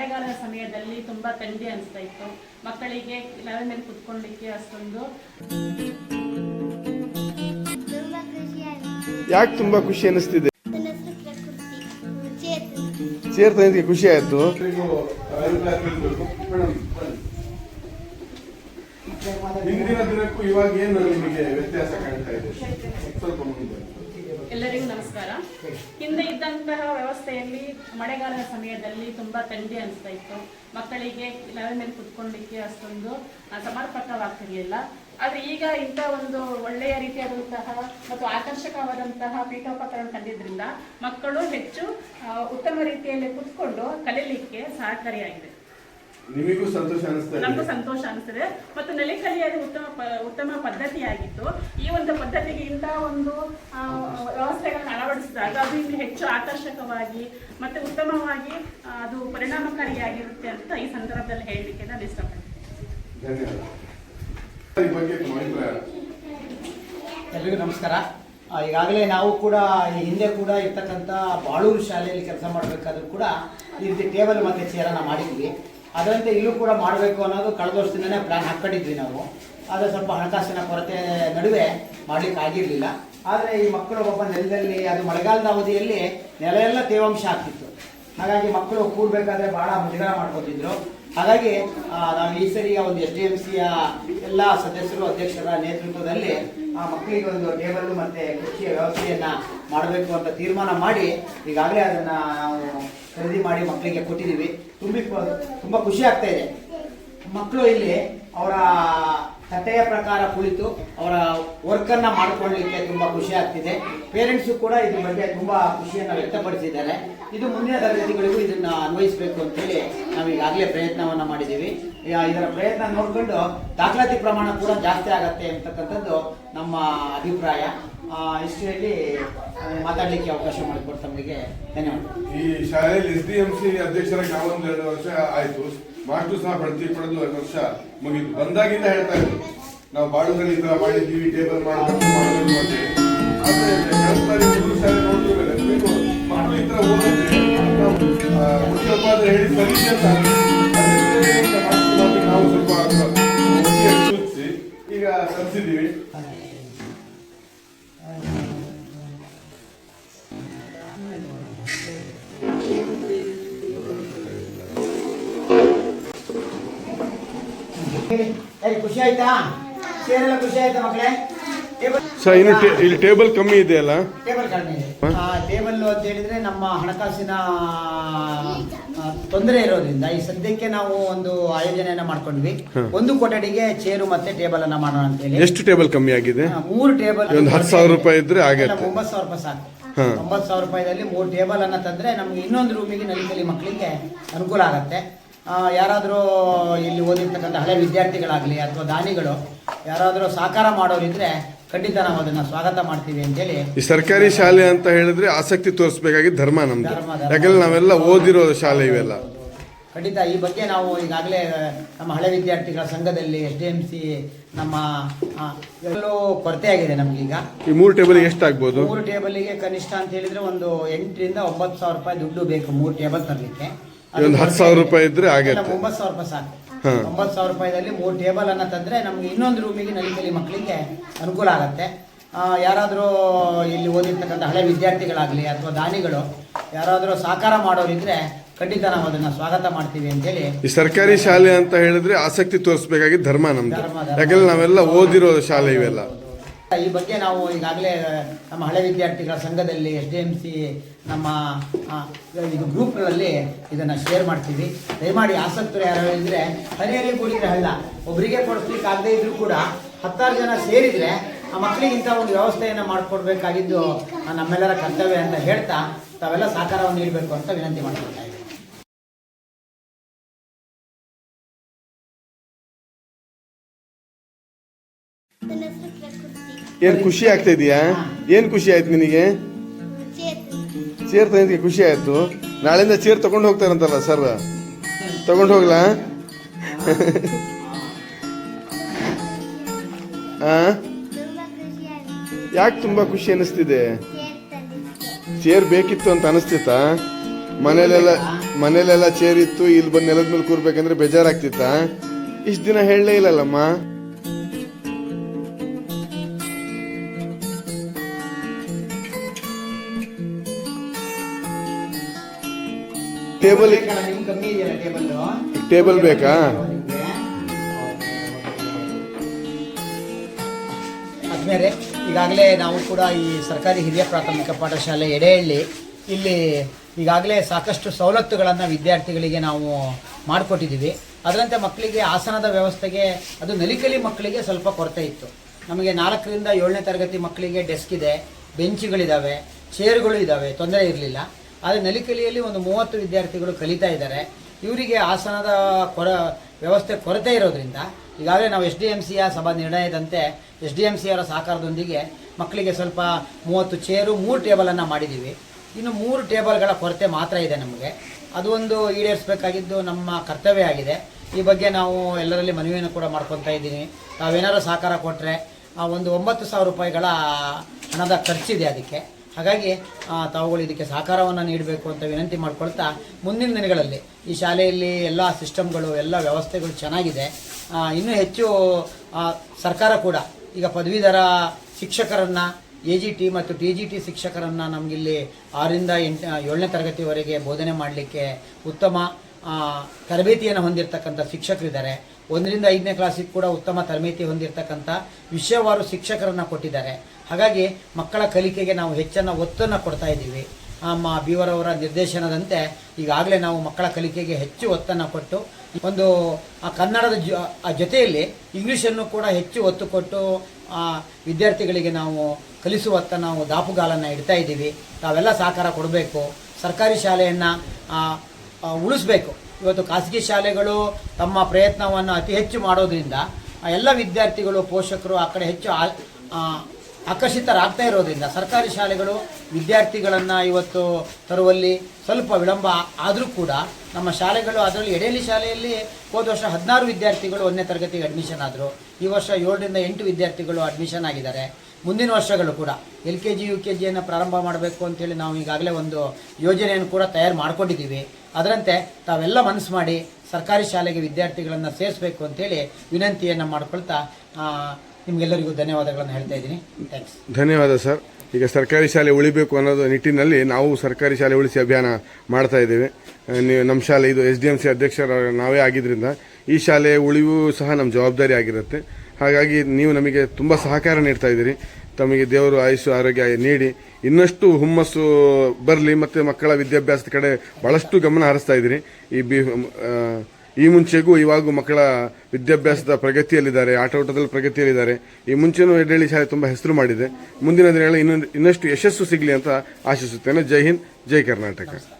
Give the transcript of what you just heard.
ಮಳೆಗಾಲದ ಸಮಯದಲ್ಲಿ ತುಂಬಾ ಥಂಡಿ ಅನಿಸ್ತಾ ಇತ್ತು. ಮಕ್ಕಳಿಗೆ ನೆಲದ ಮೇಲೆ ಕುತ್ಕೊಳ್ಳಿಕ್ಕೆ ಅಷ್ಟೊಂದು. ತುಂಬಾ ಖುಷಿ ಆಗುತ್ತೆ ಯಾಕೆ ತುಂಬಾ ಖುಷಿ ಅನಿಸ್ತಿದೆ? ಸೇರ್ತಾ ಖುಷಿ ಆಯ್ತು. ಹಿಂದಿನ ದಿನಕ್ಕೂ ಇವಾಗ ಏನು ನಿಮಗೆ ವ್ಯತ್ಯಾಸ ಕಾಣ್ತಾ ಇದೆ? ಸ್ವಲ್ಪ ಮುಂದೆ. ಎಲ್ಲರಿಗೂ ನಮಸ್ಕಾರ. ಹಿಂದೆ ಇದ್ದಂತಹ ವ್ಯವಸ್ಥೆಯಲ್ಲಿ ಮಳೆಗಾಲದ ಸಮಯದಲ್ಲಿ ತುಂಬಾ ಥಂಡಿ ಅನಿಸ್ತಾ ಇತ್ತು. ಮಕ್ಕಳಿಗೆ ನೆಲದ ಮೇಲೆ ಕುತ್ಕೊಳ್ಳಿಕ್ಕೆ ಅಷ್ಟೊಂದು ಸಮರ್ಪಕವಾಗ್ತಿರ್ಲಿಲ್ಲ. ಆದ್ರೆ ಈಗ ಇಂಥ ಒಂದು ಒಳ್ಳೆಯ ರೀತಿಯಾದಂತಹ ಮತ್ತು ಆಕರ್ಷಕವಾದಂತಹ ಪೀಠೋಪಕರಣ ತಂದಿದ್ರಿಂದ ಮಕ್ಕಳು ಹೆಚ್ಚು ಉತ್ತಮ ರೀತಿಯಲ್ಲಿ ಕುತ್ಕೊಂಡು ಕಲೀಲಿಕ್ಕೆ ಸಹಕಾರಿಯಾಗಿದೆ. ನಿಮಗೂ ಸಂತೋಷ ಅನಿಸ್ತದೆ ನಮಗೂ ಸಂತೋಷ ಅನಿಸ್ತದೆ. ಮತ್ತು ನೆಲೆಕಲಿಯಾದ ಉತ್ತಮ ಪ- ಉತ್ತಮ ಪದ್ಧತಿಯಾಗಿತ್ತು. ಈ ಒಂದು ಪದ್ಧತಿಗೆ ಇಂತಹ ಒಂದು ವ್ಯವಸ್ಥೆಗಳನ್ನು ಅಳವಡಿಸಿದಾಗ ಅದು ಇನ್ನು ಹೆಚ್ಚು ಆಕರ್ಷಕವಾಗಿ ಮತ್ತೆ ಉತ್ತಮವಾಗಿ ಅದು ಪರಿಣಾಮಕಾರಿಯಾಗಿರುತ್ತೆ ಅಂತ ಈ ಸಂದರ್ಭದಲ್ಲಿ ಹೇಳಲಿಕ್ಕೆ ನಾನು ಇಷ್ಟಪಡ್ತೀನಿ. ಎಲ್ರಿಗೂ ನಮಸ್ಕಾರ. ಈಗಾಗಲೇ ನಾವು ಕೂಡ ಈ ಹಿಂದೆ ಕೂಡ ಇರ್ತಕ್ಕಂಥ ಬಾಳೂರು ಶಾಲೆಯಲ್ಲಿ ಕೆಲಸ ಮಾಡಬೇಕಾದ್ರೂ ಕೂಡ ಈ ರೀತಿ ಟೇಬಲ್ ಮತ್ತು ಚೇರನ್ನು ಮಾಡಿದ್ವಿ. ಅದರಂತೆ ಇಲ್ಲೂ ಕೂಡ ಮಾಡಬೇಕು ಅನ್ನೋದು ಕಳೆದ ವರ್ಷದಿಂದನೇ ಪ್ಲ್ಯಾನ್ ಹಾಕ್ಕೊಂಡಿದ್ವಿ ನಾವು. ಆದರೆ ಸ್ವಲ್ಪ ಹಣಕಾಸಿನ ಕೊರತೆ ನಡುವೆ ಮಾಡ್ಲಿಕ್ಕೆ ಆಗಿರಲಿಲ್ಲ. ಆದರೆ ಈ ಮಕ್ಕಳು ಒಬ್ಬ ನೆಲದಲ್ಲಿ, ಅದು ಮಳೆಗಾಲದ ಅವಧಿಯಲ್ಲಿ ನೆಲ ತೇವಾಂಶ ಆಗ್ತಿತ್ತು. ಹಾಗಾಗಿ ಮಕ್ಕಳು ಕೂರ್ಬೇಕಾದ್ರೆ ಬಹಳ ಮುಜುಗರ ಮಾಡ್ಕೊತಿದ್ರು. ಹಾಗಾಗಿ ನಾವು ಈ ಸರಿಯ ಒಂದು ಎಸ್ ಡಿ ಎಂ ಸಿಯ ಎಲ್ಲ ಸದಸ್ಯರು, ಅಧ್ಯಕ್ಷರ ನೇತೃತ್ವದಲ್ಲಿ ಆ ಮಕ್ಕಳಿಗೆ ಒಂದು ಟೇಬಲ್ ಮತ್ತೆ ಕುರ್ಚಿಯ ವ್ಯವಸ್ಥೆಯನ್ನ ಮಾಡಬೇಕು ಅಂತ ತೀರ್ಮಾನ ಮಾಡಿ ಈಗಾಗಲೇ ಅದನ್ನ ನಾವು ಖರೀದಿ ಮಾಡಿ ಮಕ್ಕಳಿಗೆ ಕೊಟ್ಟಿದ್ದೀವಿ. ತುಂಬಿ ತುಂಬಾ ಖುಷಿ ಆಗ್ತಾ ಇದೆ. ಮಕ್ಕಳು ಇಲ್ಲಿ ಅವರ ಕಥೆಯ ಪ್ರಕಾರ ಕುಳಿತು ಅವರ ವರ್ಕನ್ನ ಮಾಡಿಕೊಳ್ಳಲಿಕ್ಕೆ ತುಂಬಾ ಖುಷಿ ಆಗ್ತಿದೆ. ಪೇರೆಂಟ್ಸು ಕೂಡ ಇದ್ರ ಬಗ್ಗೆ ತುಂಬಾ ಖುಷಿಯನ್ನು ವ್ಯಕ್ತಪಡಿಸಿದ್ದಾರೆ. ಇದು ಮುಂದಿನ ತರಗತಿಗಳಿಗೂ ಇದನ್ನ ಅನ್ವಯಿಸಬೇಕು ಅಂತೇಳಿ ನಾವು ಈಗಾಗಲೇ ಪ್ರಯತ್ನವನ್ನ ಮಾಡಿದ್ದೀವಿ. ಇದರ ಪ್ರಯತ್ನ ನೋಡಿಕೊಂಡು ದಾಖಲಾತಿ ಪ್ರಮಾಣ ಕೂಡ ಜಾಸ್ತಿ ಆಗತ್ತೆ ಅಂತಕ್ಕಂಥದ್ದು ನಮ್ಮ ಅಭಿಪ್ರಾಯ. ಇಷ್ಟು ಹೇಳಿ ಮಾತಾಡ್ಲಿಕ್ಕೆ ಅವಕಾಶ ಮಾಡಿಕೊಟ್ಟು ತಮಗೆ ಧನ್ಯವಾದ ಈ ಶಾಲೆಯಲ್ಲಿ ಎಸ್ ಡಿ ಎಂ ಸಿ ಅಧ್ಯಕ್ಷರಾಗಿ ನಾವೊಂದು ಎರಡು ವರ್ಷ ಆಯ್ತು. ಮಾಸ್ಟರ್ ಸಹ ಬಡ್ತಿ ಪಡೆದು ಐದು ವರ್ಷ ಮುಗಿತು. ಬಂದಾಗಿಂದ ಹೇಳ್ತಾ ಇದ್ರು. ನಾವು ಬಾಳುದಲ್ಲಿ ಈ ತರ ಮಾಡಿದ್ದೀವಿ ಟೇಬಲ್ ಮಾಡಬೇಕು ಅಂತ ಈಗ ಆದ್ರೆ ಖುಷಿ ಆಯ್ತಾ? ಸೇರೆಲ್ಲ ಖುಷಿ ಆಯ್ತಾ ಮಕ್ಕಳೇ? ಸರ್ ಇನ್ನು ಇಲ್ಲಿ ಟೇಬಲ್ ಕಮ್ಮಿ ಇದೆ ಅಲ್ಲ ಟೇಬಲ್ ಕಡಿಮೆ ಇದೆ. ಟೇಬಲ್ ಅಂತ ಹೇಳಿದ್ರೆ ನಮ್ಮ ಹಣಕಾಸಿನ ತೊಂದರೆ ಇರೋದ್ರಿಂದ ಈ ಸದ್ಯಕ್ಕೆ ನಾವು ಒಂದು ಆಯೋಜನೆಯನ್ನ ಮಾಡ್ಕೊಂಡ್ವಿ ಒಂದು ಕೊಠಡಿಗೆ ಚೇರು ಮತ್ತೆ ಟೇಬಲ್ ಅನ್ನ ಮಾಡೋಣ ಅಂತ ಹೇಳಿ. ಎಷ್ಟು ಟೇಬಲ್ ಕಮ್ಮಿ ಆಗಿದೆ? ಮೂರು ಟೇಬಲ್ ಒಂದು ಹತ್ತು ಸಾವಿರ ರೂಪಾಯಿ ಇದ್ರೆ ಆಗುತ್ತೆ. ಒಂಬತ್ತು ಸಾವಿರ ರೂಪಾಯಿ ಸಾಕು. ಒಂಬತ್ತು ಸಾವಿರ ರೂಪಾಯಿದಲ್ಲಿ ಮೂರು ಟೇಬಲ್ ಅನ್ನ ತಂದ್ರೆ ನಮ್ಗೆ ಇನ್ನೊಂದು ರೂಮಿಗೆ ನಲಿಕಲಿ ಮಕ್ಕಳಿಗೆ ಅನುಕೂಲ ಆಗತ್ತೆ. ಯಾರಾದ್ರೂ ಇಲ್ಲಿ ಓದಿರ್ತಕ್ಕಂಥ ಹಳೆ ವಿದ್ಯಾರ್ಥಿಗಳಾಗಲಿ ಅಥವಾ ದಾನಿಗಳು ಯಾರಾದರೂ ಸಹಕಾರ ಮಾಡೋರಿದ್ರೆ ಖಂಡಿತ ನಾವು ಅದನ್ನ ಸ್ವಾಗತ ಮಾಡ್ತೀವಿ ಅಂತೇಳಿ ಈ ಸರ್ಕಾರಿ ಶಾಲೆ ಅಂತ ಹೇಳಿದ್ರೆ ಆಸಕ್ತಿ ತೋರಿಸಬೇಕಾಗಿ ಧರ್ಮ ನಮ್ದು. ಯಾಕಂದ್ರೆ ನಾವೆಲ್ಲ ಓದಿರೋ ಶಾಲೆ ಇವೆಲ್ಲ. ಖಂಡಿತ ಈ ಬಗ್ಗೆ ನಾವು ಈಗಾಗಲೇ ನಮ್ಮ ಹಳೆ ವಿದ್ಯಾರ್ಥಿಗಳ ಸಂಘದಲ್ಲಿ ಎಸ್ ಡಿ ಎಂ ಸಿ ನಮ್ಮ ಎಲ್ಲೂ ಎಲ್ಲೋ ಕೊರತೆ ಆಗಿದೆ ನಮಗೀಗ. ಈ ಮೂರು ಟೇಬಲ್ ಎಷ್ಟು ಆಗ್ಬೋದು ಮೂರು ಟೇಬಲಿಗೆ ಕನಿಷ್ಠ ಅಂತ ಹೇಳಿದ್ರೆ ಒಂದು ಎಂಟರಿಂದ ಒಂಬತ್ತು ಸಾವಿರ ರೂಪಾಯಿ ದುಡ್ಡು ಬೇಕು ಮೂರು ಟೇಬಲ್ ತರಲಿಕ್ಕೆ. ಒಂದು ಹತ್ತು ಸಾವಿರ ರೂಪಾಯಿ ಇದ್ರೆ ಆಗತ್ತೆ. ಒಂಬತ್ತು ಸಾವಿರ ರೂಪಾಯಿ ಸಾಕು. ಒಂಬತ್ತು ಸಾವಿರ ರೂಪಾಯಿದಲ್ಲಿ ಮೂರು ಟೇಬಲ್ ಅನ್ನ ತಂದ್ರೆ ನಮ್ಗೆ ಇನ್ನೊಂದು ರೂಮಿಗೆ ನಲಿಕಲಿ ಮಕ್ಕಳಿಗೆ ಅನುಕೂಲ ಆಗತ್ತೆ. ಯಾರಾದರೂ ಇಲ್ಲಿ ಓದಿರ್ತಕ್ಕಂಥ ಹಳೆ ವಿದ್ಯಾರ್ಥಿಗಳಾಗ್ಲಿ ಅಥವಾ ದಾನಿಗಳು ಯಾರಾದರೂ ಸಹಕಾರ ಮಾಡೋರಿದ್ರೆ ಖಂಡಿತ ನಾವು ಅದನ್ನ ಸ್ವಾಗತ ಮಾಡ್ತೀವಿ ಅಂತೇಳಿ ಈ ಸರ್ಕಾರಿ ಶಾಲೆ ಅಂತ ಹೇಳಿದ್ರೆ ಆಸಕ್ತಿ ತೋರಿಸಬೇಕಾಗಿ ಧರ್ಮ ನಮ್ದು. ಯಾಕಂದ್ರೆ ನಾವೆಲ್ಲ ಓದಿರೋ ಶಾಲೆ ಇವೆಲ್ಲ. ಈ ಬಗ್ಗೆ ನಾವು ಈಗಾಗಲೇ ನಮ್ಮ ಹಳೆ ವಿದ್ಯಾರ್ಥಿಗಳ ಸಂಘದಲ್ಲಿ ಎಸ್ ಡಿ ಎಂ ಸಿ, ನಮ್ಮ ಇದು ಗ್ರೂಪ್ಗಳಲ್ಲಿ ಇದನ್ನು ಶೇರ್ ಮಾಡ್ತೀವಿ. ದಯಮಾಡಿ ಆಸಕ್ತರು ಯಾರು ಇದ್ರೆ ಹರಿಹರಿ ಕೂಡಿದ್ರೆ ಹಳ್ಳ. ಒಬ್ಬರಿಗೆ ಕೊಡಿಸ್ಲಿಕ್ಕೆ ಆಗದೇ ಇದ್ರೂ ಕೂಡ ಹತ್ತಾರು ಜನ ಸೇರಿದ್ರೆ ಆ ಮಕ್ಕಳಿಗೆ ಇಂಥ ಒಂದು ವ್ಯವಸ್ಥೆಯನ್ನು ಮಾಡಿಕೊಡ್ಬೇಕಾಗಿದ್ದು ನಮ್ಮೆಲ್ಲರ ಕರ್ತವ್ಯ ಅಂತ ಹೇಳ್ತಾ ತಾವೆಲ್ಲ ಸಹಕಾರವನ್ನು ನೀಡಬೇಕು ಅಂತ ವಿನಂತಿ ಮಾಡ್ಕೊಳ್ತಾ ಪ್ರಕೃತಿ ಏನ್ ಖುಷಿ ಆಗ್ತಾ ಇದೆಯಾ ಏನ್ ಖುಷಿ ಆಯ್ತು ನಿನಗೆ? ಚೇರ್ ತಂದಿದ್ದಕ್ಕೆ ಖುಷಿ ಆಯ್ತು. ನಾಳೆಯಿಂದ ಚೇರ್ ತಗೊಂಡು ಹೋಗ್ತಾರಂತಲ್ಲ ಸರ್ ತಗೊಂಡು ಹೋಗ್ಲಾ? ಯಾಕೆ ತುಂಬಾ ಖುಷಿ ಅನಿಸ್ತಿದೆ ಚೇರ್ ಬೇಕಿತ್ತು ಅಂತ ಅನಿಸ್ತಿತ್ತಾ ಮನೇಲೆಲ್ಲ ಮನೇಲೆಲ್ಲ ಚೇರ್ ಇತ್ತು, ಇಲ್ಲಿ ಬಂದು ನೆಲದ ಮೇಲೆ ಕೂರ್ಬೇಕಂದ್ರೆ ಬೇಜಾರಾಗ್ತಿತ್ತ? ಇಷ್ಟು ದಿನ ಹೇಳಲೇ ಇಲ್ಲಲ್ಲಮ್ಮ. ಟೇಬಲ್ ಟೇಬಲ್ ಬೇಕಾ? ಆದ್ಮೇಲೆ ಈಗಾಗಲೇ ನಾವು ಕೂಡ ಈ ಸರ್ಕಾರಿ ಹಿರಿಯ ಪ್ರಾಥಮಿಕ ಪಾಠಶಾಲೆ ಎಡೆಹಳ್ಳಿ ಇಲ್ಲಿ ಈಗಾಗಲೇ ಸಾಕಷ್ಟು ಸವಲತ್ತುಗಳನ್ನು ವಿದ್ಯಾರ್ಥಿಗಳಿಗೆ ನಾವು ಮಾಡಿಕೊಟ್ಟಿದ್ದೀವಿ. ಅದರಂತೆ ಮಕ್ಕಳಿಗೆ ಆಸನದ ವ್ಯವಸ್ಥೆಗೆ ಅದು ನಲಿಕಲಿ ಮಕ್ಕಳಿಗೆ ಸ್ವಲ್ಪ ಕೊರತೆ ಇತ್ತು. ನಮಗೆ ನಾಲ್ಕರಿಂದ ಏಳನೇ ತರಗತಿ ಮಕ್ಕಳಿಗೆ ಡೆಸ್ಕ್ ಇದೆ ಬೆಂಚುಗಳಿದ್ದಾವೆ ಚೇರ್ಗಳು ಇದ್ದಾವೆ ತೊಂದರೆ ಇರಲಿಲ್ಲ. ಆದರೆ ನಲಿಕಲಿಯಲ್ಲಿ ಒಂದು ಮೂವತ್ತು ವಿದ್ಯಾರ್ಥಿಗಳು ಕಲಿತಾ ಇದ್ದಾರೆ. ಇವರಿಗೆ ಆಸನದ ಕೊರ ವ್ಯವಸ್ಥೆ ಕೊರತೆ ಇರೋದ್ರಿಂದ ಈಗಾಗಲೇ ನಾವು ಎಸ್ ಡಿ ಎಂ ಸಿಯ ಸಭಾ ನಿರ್ಣಯದಂತೆ ಎಸ್ ಡಿ ಎಂ ಸಿಯವರ ಸಹಕಾರದೊಂದಿಗೆ ಮಕ್ಕಳಿಗೆ ಸ್ವಲ್ಪ ಮೂವತ್ತು ಚೇರು, ಮೂರು ಟೇಬಲನ್ನು ಮಾಡಿದ್ದೀವಿ ಇನ್ನು ಮೂರು ಟೇಬಲ್ಗಳ ಕೊರತೆ ಮಾತ್ರ ಇದೆ ನಮಗೆ. ಅದು ಒಂದು ಈಡೇರಿಸಬೇಕಾಗಿದ್ದು ನಮ್ಮ ಕರ್ತವ್ಯ ಆಗಿದೆ. ಈ ಬಗ್ಗೆ ನಾವು ಎಲ್ಲರಲ್ಲಿ ಮನವಿಯನ್ನು ಕೂಡ ಮಾಡ್ಕೊತಾ ಇದ್ದೀನಿ. ತಾವೇನಾದ್ರೂ ಸಹಕಾರ ಕೊಟ್ಟರೆ ಒಂದು ಒಂಬತ್ತು ಸಾವಿರ ರೂಪಾಯಿಗಳ ಹಣದ ಖರ್ಚಿದೆ ಅದಕ್ಕೆ. ಹಾಗಾಗಿ ತಾವುಗಳು ಇದಕ್ಕೆ ಸಹಕಾರವನ್ನು ನೀಡಬೇಕು ಅಂತ ವಿನಂತಿ ಮಾಡಿಕೊಳ್ತಾ ಮುಂದಿನ ದಿನಗಳಲ್ಲಿ ಈ ಶಾಲೆಯಲ್ಲಿ ಎಲ್ಲ ಸಿಸ್ಟಮ್ಗಳು, ಎಲ್ಲ ವ್ಯವಸ್ಥೆಗಳು ಚೆನ್ನಾಗಿದೆ. ಇನ್ನೂ ಹೆಚ್ಚು ಸರ್ಕಾರ ಕೂಡ ಈಗ ಪದವೀಧರ ಶಿಕ್ಷಕರನ್ನು ಎ ಜಿ ಟಿ ಮತ್ತು ಟಿ ಜಿ ಟಿ ಶಿಕ್ಷಕರನ್ನು ನಮಗಿಲ್ಲಿ ಆರಿಂದ ಎಂಟು ಏಳನೇ ತರಗತಿವರೆಗೆ ಬೋಧನೆ ಮಾಡಲಿಕ್ಕೆ ಉತ್ತಮ ತರಬೇತಿಯನ್ನು ಹೊಂದಿರತಕ್ಕಂಥ ಶಿಕ್ಷಕರಿದ್ದಾರೆ. ಒಂದರಿಂದ ಐದನೇ ಕ್ಲಾಸಿಗೆ ಕೂಡ ಉತ್ತಮ ತರಬೇತಿ ಹೊಂದಿರತಕ್ಕಂಥ ವಿಷಯವಾರು ಶಿಕ್ಷಕರನ್ನು ಕೊಟ್ಟಿದ್ದಾರೆ. ಹಾಗಾಗಿ ಮಕ್ಕಳ ಕಲಿಕೆಗೆ ನಾವು ಹೆಚ್ಚನ್ನು ಒತ್ತನ್ನು ಕೊಡ್ತಾ ಇದ್ದೀವಿ. ನಮ್ಮ ಬೀವರವರ ನಿರ್ದೇಶನದಂತೆ ಈಗಾಗಲೇ ನಾವು ಮಕ್ಕಳ ಕಲಿಕೆಗೆ ಹೆಚ್ಚು ಒತ್ತನ್ನು ಕೊಟ್ಟು, ಒಂದು, ಆ ಕನ್ನಡದ ಜೊತೆಯಲ್ಲಿ ಇಂಗ್ಲೀಷನ್ನು ಕೂಡ ಹೆಚ್ಚು ಒತ್ತು ಕೊಟ್ಟು, ಆ ವಿದ್ಯಾರ್ಥಿಗಳಿಗೆ ನಾವು ಕಲಿಸುವತ್ತ ನಾವು ದಾಪುಗಾಲನ್ನು ಇಡ್ತಾ ಇದ್ದೀವಿ. ತಾವೆಲ್ಲ ಸಹಕಾರ ಕೊಡಬೇಕು. ಸರ್ಕಾರಿ ಶಾಲೆಯನ್ನು ಉಳಿಸ್ಬೇಕು. ಇವತ್ತು ಖಾಸಗಿ ಶಾಲೆಗಳು ತಮ್ಮ ಪ್ರಯತ್ನವನ್ನು ಅತಿ ಹೆಚ್ಚು ಮಾಡೋದ್ರಿಂದ ಎಲ್ಲ ವಿದ್ಯಾರ್ಥಿಗಳು, ಪೋಷಕರು ಆ ಕಡೆ ಹೆಚ್ಚು ಆಕರ್ಷಿತರಾಗ್ತಾ ಇರೋದ್ರಿಂದ ಸರ್ಕಾರಿ ಶಾಲೆಗಳು ವಿದ್ಯಾರ್ಥಿಗಳನ್ನು ಇವತ್ತು ತರುವಲ್ಲಿ ಸ್ವಲ್ಪ ವಿಳಂಬ ಆದರೂ ಕೂಡ ನಮ್ಮ ಶಾಲೆಗಳು ಅದರಲ್ಲಿ ಎಡೆಯಲ್ಲಿ ಶಾಲೆಯಲ್ಲಿ ಹೋದ ವರ್ಷ ಹದಿನಾರು ವಿದ್ಯಾರ್ಥಿಗಳು ಒಂದನೇ ತರಗತಿಗೆ ಅಡ್ಮಿಷನ್ ಆದರು. ಈ ವರ್ಷ ಏಳರಿಂದ ಎಂಟು ವಿದ್ಯಾರ್ಥಿಗಳು ಅಡ್ಮಿಷನ್ ಆಗಿದ್ದಾರೆ. ಮುಂದಿನ ವರ್ಷಗಳು ಕೂಡ L K G, U K ಜಿಯನ್ನು ಪ್ರಾರಂಭ ಮಾಡಬೇಕು ಅಂತೇಳಿ ನಾವು ಈಗಾಗಲೇ ಒಂದು ಯೋಜನೆಯನ್ನು ಕೂಡ ತಯಾರು ಮಾಡ್ಕೊಂಡಿದ್ದೀವಿ. ಅದರಂತೆ ತಾವೆಲ್ಲ ಮನಸ್ಸು ಮಾಡಿ ಸರ್ಕಾರಿ ಶಾಲೆಗೆ ವಿದ್ಯಾರ್ಥಿಗಳನ್ನು ಸೇರಿಸಬೇಕು ಅಂತೇಳಿ ವಿನಂತಿಯನ್ನು ಮಾಡಿಕೊಳ್ತಾ ನಿಮಗೆಲ್ಲರಿಗೂ ಧನ್ಯವಾದಗಳನ್ನು ಹೇಳ್ತಾ ಇದ್ದೀನಿ. ಥ್ಯಾಂಕ್ಸ್ ಧನ್ಯವಾದ ಸರ್. ಈಗ ಸರ್ಕಾರಿ ಶಾಲೆ ಉಳಿಬೇಕು ಅನ್ನೋದು ನಿಟ್ಟಿನಲ್ಲಿ ನಾವು ಸರ್ಕಾರಿ ಶಾಲೆ ಉಳಿಸಿ ಅಭಿಯಾನ ಮಾಡ್ತಾ ಇದ್ದೇವೆ. ನೀವು ನಮ್ಮ ಶಾಲೆ ಇದು ಎಸ್ ಡಿ ಎಂ ಸಿ ಅಧ್ಯಕ್ಷರ ನಾವೇ ಆಗಿದ್ದರಿಂದ ಈ ಶಾಲೆ ಉಳಿವು ಸಹ ನಮ್ಮ ಜವಾಬ್ದಾರಿ ಆಗಿರುತ್ತೆ. ಹಾಗಾಗಿ ನೀವು ನಮಗೆ ತುಂಬ ಸಹಕಾರ ನೀಡ್ತಾ ಇದ್ದೀರಿ. ತಮಗೆ ದೇವರು ಆಯುಷು ಆರೋಗ್ಯ ನೀಡಿ. ಇನ್ನಷ್ಟು ಹುಮ್ಮಸ್ಸು ಬರಲಿ ಮತ್ತು ಮಕ್ಕಳ ವಿದ್ಯಾಭ್ಯಾಸದ ಕಡೆ ಭಾಳಷ್ಟು ಗಮನ ಹರಿಸ್ತಾ ಇದ್ದೀರಿ. ಈ ಬಿ ಈ ಮುಂಚೆಗೂ ಇವಾಗೂ ಮಕ್ಕಳ ವಿದ್ಯಾಭ್ಯಾಸದ ಪ್ರಗತಿಯಲ್ಲಿದ್ದಾರೆ, ಆಟೋಟದಲ್ಲಿ ಪ್ರಗತಿಯಲ್ಲಿದ್ದಾರೆ. ಈ ಮುಂಚೆನೂ ಎಡ್ಡಳ್ಳಿ ಶಾಲೆ ತುಂಬ ಹೆಸರು ಮಾಡಿದೆ. ಮುಂದಿನ ದಿನಗಳಲ್ಲಿ ಇನ್ನೊಂದು ಇನ್ನಷ್ಟು ಯಶಸ್ಸು ಸಿಗಲಿ ಅಂತ ಆಶಿಸುತ್ತೇನೆ. ಜೈ ಹಿಂದ್, ಜೈ ಕರ್ನಾಟಕ.